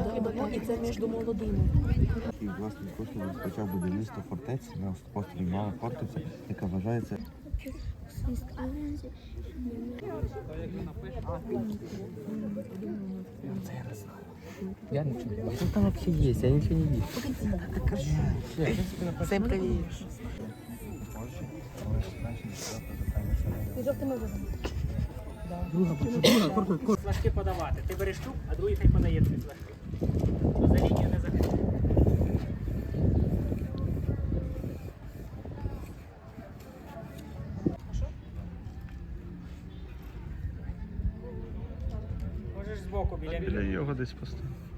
що хліба, хліба, і це між молодими. І власне коштом розпочав будівництво фортеці на острові Мала Хортиця, яка вважається Я ничего не Что там вообще есть? Я ничего не вижу. Всем привіт. Флажки подавати. Ти береш чуб, а другий хай подає тобі флажки. Заходить. Можеш збоку біля Біля його десь поставити.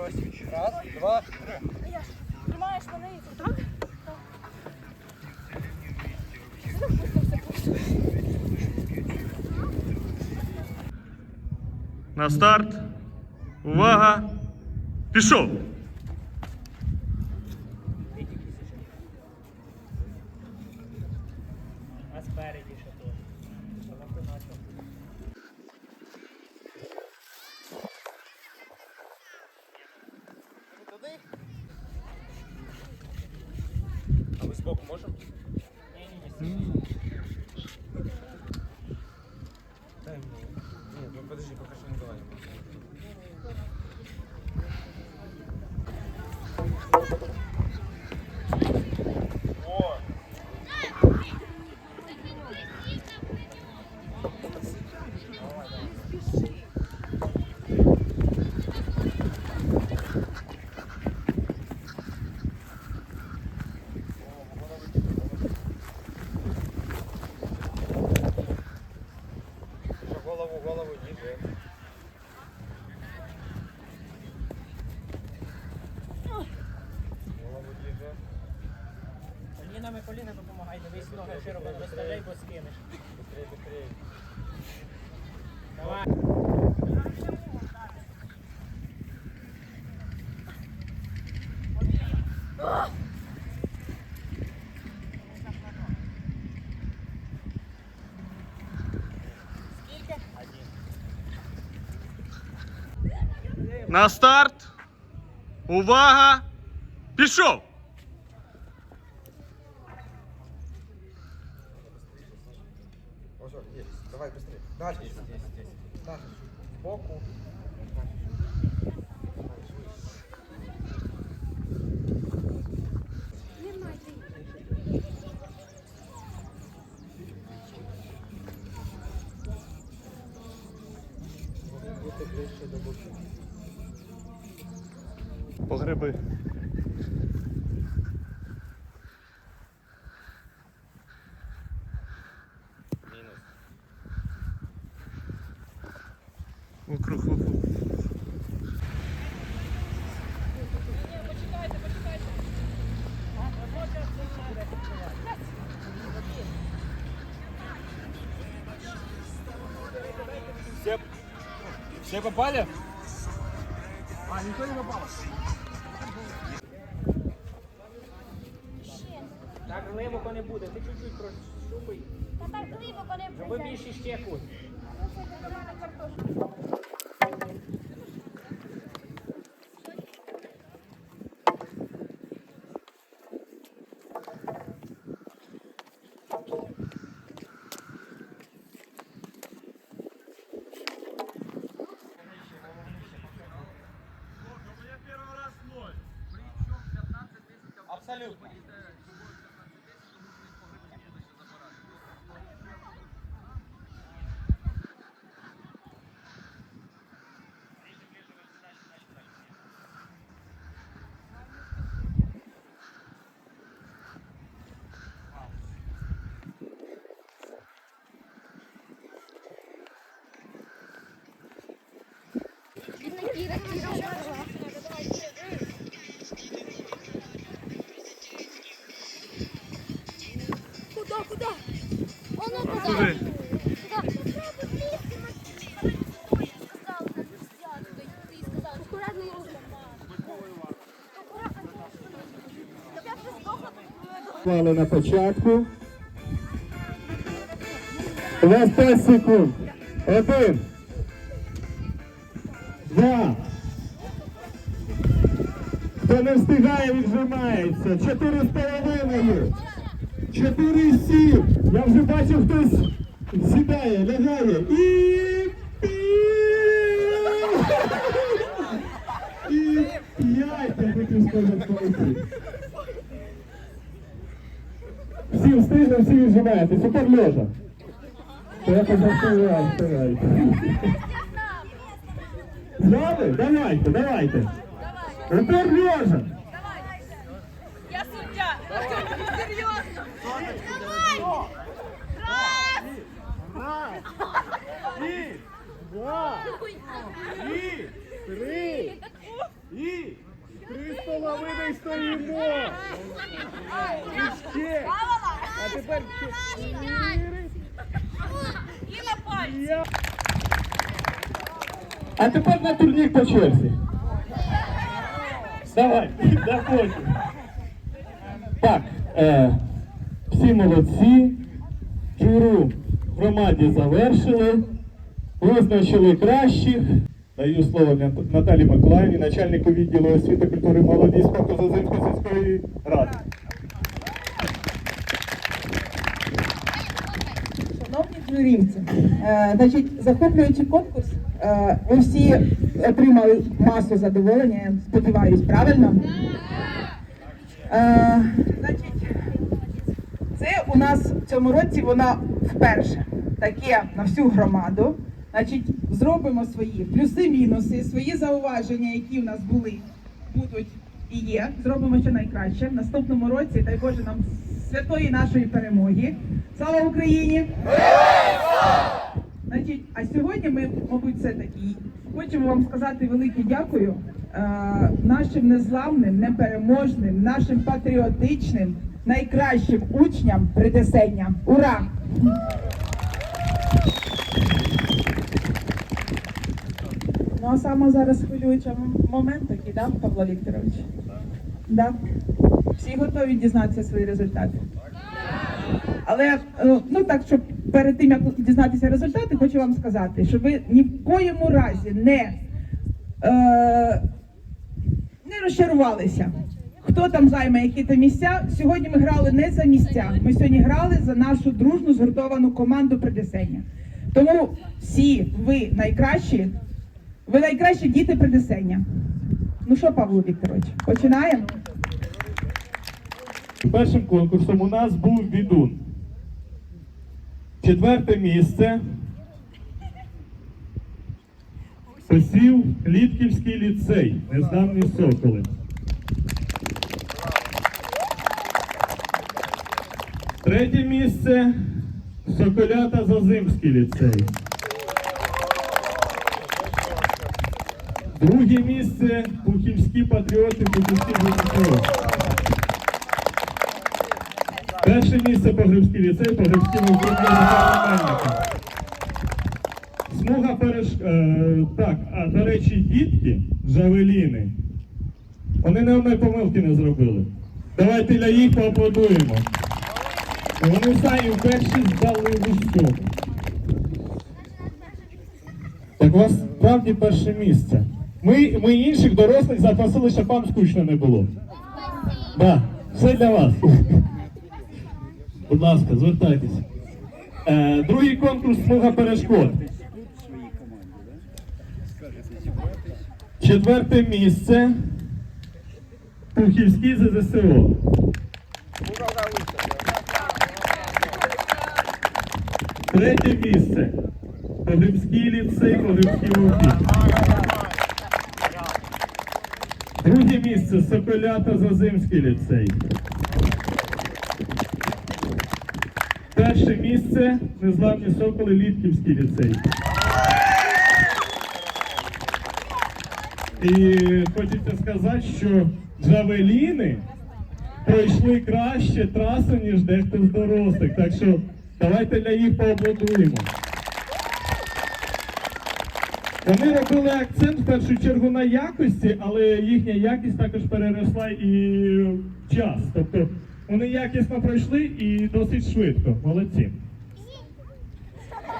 Одна попала. Тримаєш мене і так? На старт. Увага. Пішов. А не збоку можемо? Ні-ні-ні. На старт. Увага. Пішов. Давай быстрее. Дальше. Здесь, здесь, здесь. Дальше. по гриби. Вокруг, вокруг. Все, все попали? А, никто не попал. Так глибоко не буде, ти чуть-чуть прощупай, Та так глибоко не щоб ви більше ще кут. Куда, Туди. Мали на початку. У вас 5 секунд. Один. Два. Хто не встигає, віджимається. Чотири з половиною. Чотири сім. Я вже бачу, хтось сідає, лягає. І. І п'ять, я хотів сказати. Всі встигли, всі віджимаєте. Супер лежа. То я вставляю. Зняли? Давайте, давайте. Тепер лежа. Три з половиною стоїмо. І ще. А тепер чотири. І на пальці. А тепер на турнір по черзі. Давай, да. Так, е, всі молодці. Журу в громаді завершили. Визначили кращих. Даю слово Наталі Миколаївні, начальнику відділу освіти, культури, молоді і спорту Зазимської сільської ради. Шановні журівці, е, значить, захоплюючи конкурс, е, ви всі отримали масу задоволення, я сподіваюсь, правильно? Е, значить, це у нас в цьому році вона вперше таке на всю громаду. Значить, зробимо свої плюси-мінуси, свої зауваження, які в нас були, будуть і є. Зробимо ще найкраще. В наступному році, дай Боже, нам святої нашої перемоги. Слава Україні! Значить, а сьогодні ми, мабуть, все таки хочемо вам сказати велике дякую е, нашим незламним, непереможним, нашим патріотичним, найкращим учням Придесення. Ура! Ну а саме зараз хвилюючий момент такий, да, Павло Вікторович? Да. Всі готові дізнатися свої результати? Але е, ну так, щоб перед тим як дізнатися результати, хочу вам сказати, що ви ні в коєму разі не, е, не розчарувалися. Хто там займе які то місця? Сьогодні ми грали не за місця. Ми сьогодні грали за нашу дружну згуртовану команду Придесення. Тому всі ви найкращі, ви найкращі діти Придесення. Ну що, Павло Вікторович, починаємо? Першим конкурсом у нас був відун. Четверте місце посів Літківський ліцей, незламні соколи. Третє місце Соколята Зазимський ліцей. Друге місце Пухівські патріоти Пухівський ліцей. Перше місце Погребський ліцей, Погребський Мельника. смуга переш... Е, так, а до речі, дітки, джавеліни, вони не одної помилки не зробили. Давайте для їх поаплодуємо. Вони самі перші здали в усьому. Так у вас справді перше місце. Ми, ми інших дорослих запросили, щоб вам скучно не було. Да, все для вас. Будь ласка, звертайтесь. Е, другий конкурс смуга перешкод. Четверте місце. Пухівський ЗЗСО. Третє місце. Погребський ліцей, Погребський вовки. Друге місце Соколята Зазимський ліцей. Перше місце Незламні Соколи Літківський ліцей. І хочеться сказати, що джавеліни пройшли краще трасу, ніж дехто з дорослих. Так що давайте для їх поаплодуємо. Вони робили акцент в першу чергу на якості, але їхня якість також переросла і в час. Тобто вони якісно пройшли і досить швидко. Молодці.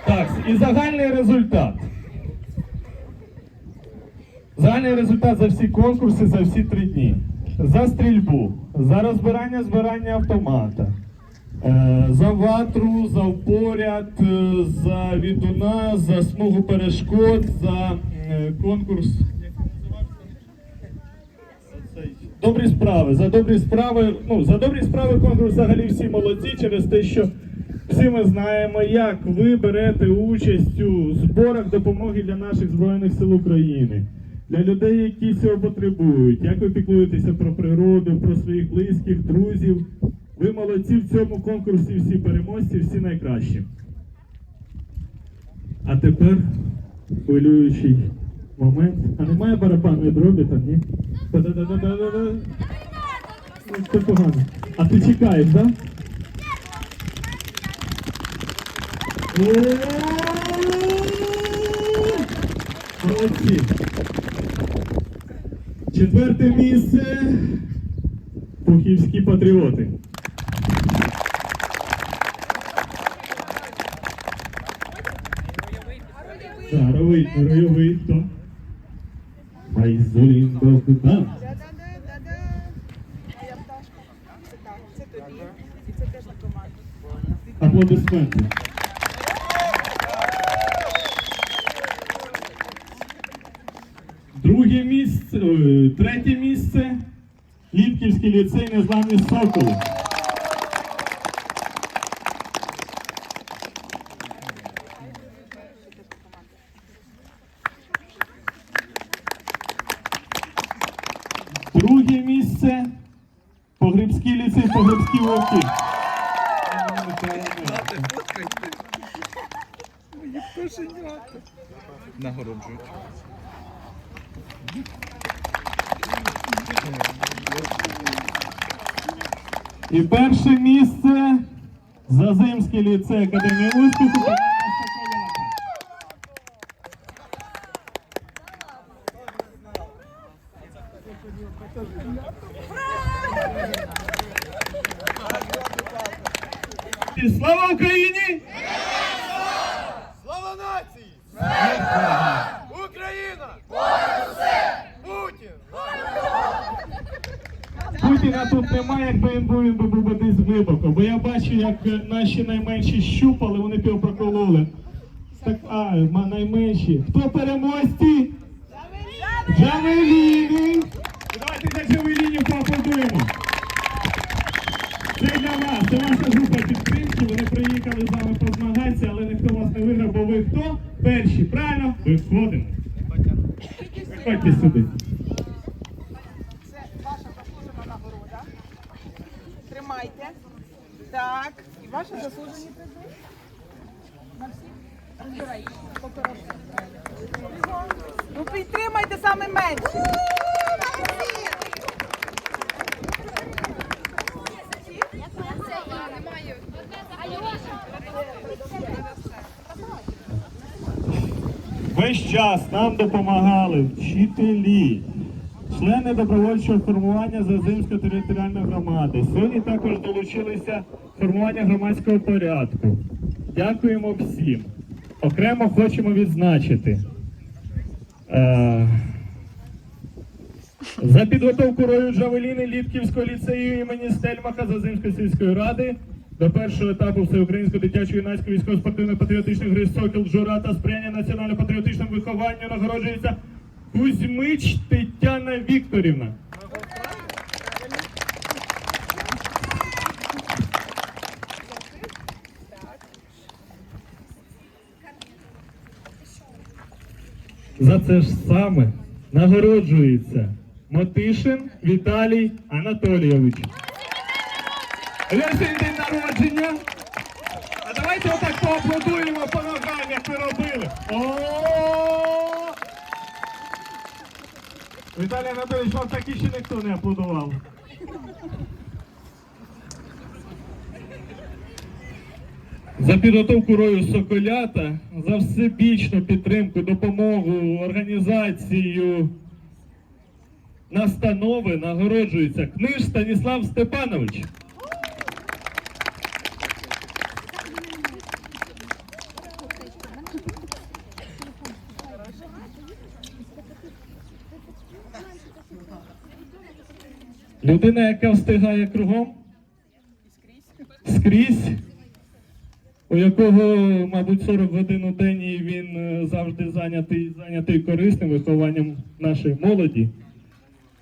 Так, і загальний результат. Загальний результат за всі конкурси за всі три дні. За стрільбу, за розбирання збирання автомата, за ватру, за впоряд, е, за відуна, за смугу перешкод, за е, конкурс. Добрі справи. За добрі справи. Ну, за добрі справи конкурс взагалі всі молодці через те, що всі ми знаємо, як ви берете участь у зборах допомоги для наших Збройних сил України, для людей, які цього потребують, як ви піклуєтеся про природу, про своїх близьких, друзів. Ви молодці в цьому конкурсі, всі переможці, всі найкращі. А тепер хвилюючий момент. А немає барабанної дробі там, ні? Ну, Це погано. А ти чекаєш, так? Молодці. Четверте місце. Пухівські патріоти. Ройовий, ройовий, хто? Майзулін Богдан. Аплодисменти. Друге місце, е, третє місце. Літківський ліцей Незламні Соколи. Друге місце. Погребський вовки. Нагороджують. І перше місце Зазимський ліцей Академії успіху. команда «Соколята». І Слава Україні! Слава нації! Україна! Путін! Путіна тут немає, якби він був, він би був би десь глибоко. Бо я бачу, як наші найменші щупали, вони пів прокололи. Так, а, найменші. Хто переможці? Джавеліни! Поаплодуємо. Це для вас, це ваша група підтримки. Вони приїхали з вами позмагатися, але ніхто вас не виграв, бо ви хто? Перші, правильно? Виходимо. Виходьте сюди. Це ваша заслужена нагорода. Тримайте. Так. І ваші заслужені призи. На всіх. Розбирай. Покоротко. Ну підтримайте саме менше. Весь час нам допомагали вчителі, члени добровольчого формування Зазимської територіальної громади. Сьогодні також долучилися формування громадського порядку. Дякуємо всім. Окремо хочемо відзначити. Е, за підготовку рою Джавеліни Літківського ліцею імені Стельмаха Зазимської сільської ради до першого етапу всеукраїнського дитячої юнацької військово-спортивної патріотичної гри Сокіл Жура та сприяння національно-патріотичному вихованню нагороджується Кузьмич Тетяна Вікторівна. За це ж саме нагороджується Мотишин Віталій Анатолійович. Ось день народження. А давайте отак поаплодуємо по ногам, як ви робили. Віталій Анатолійович, вам такі ще ніхто не аплодував. За підготовку рою Соколята, за всебічну підтримку, допомогу, організацію настанови нагороджується книж Станіслав Степанович. Людина, яка встигає кругом? Скрізь. У якого, мабуть, 40 годин у день і він е, завжди зайнятий, зайнятий корисним вихованням нашої молоді,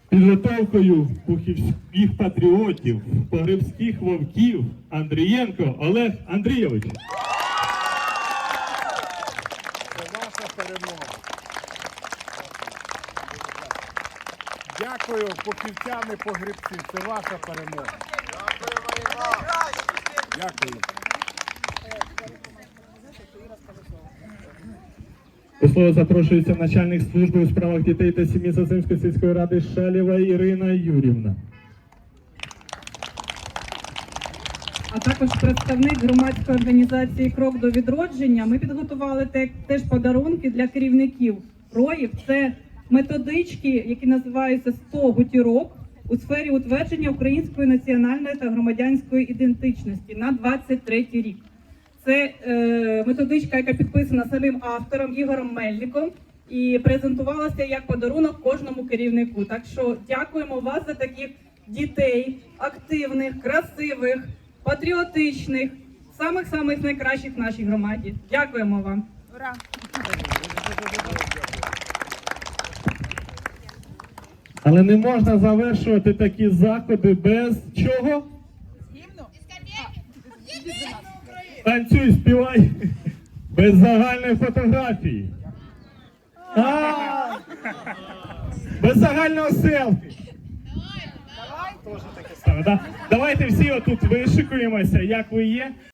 підготовкою пухівських патріотів, погребських вовків Андрієнко Олег Андрійович. Дякую, поківцяни, погребці. Це ваша перемога. Дякую. До слова запрошується начальник служби у справах дітей та сім'ї Сосимської сільської ради Шалєва Ірина Юрівна. а також представник громадської організації Крок до відродження. Ми підготували теж подарунки для керівників роїв. Це методички, які називаються «100 гутірок у сфері утвердження української національної та громадянської ідентичності на 23 рік. Це е, методичка, яка підписана самим автором Ігорем Мельником і презентувалася як подарунок кожному керівнику. Так що дякуємо вас за таких дітей, активних, красивих, патріотичних, самих самих найкращих в нашій громаді. Дякуємо вам. Але не можна завершувати такі заходи без чого? Танцюй, співай. Без загальної фотографії. А! Без загального селфі. Давайте всі отут вишикуємося, як ви є.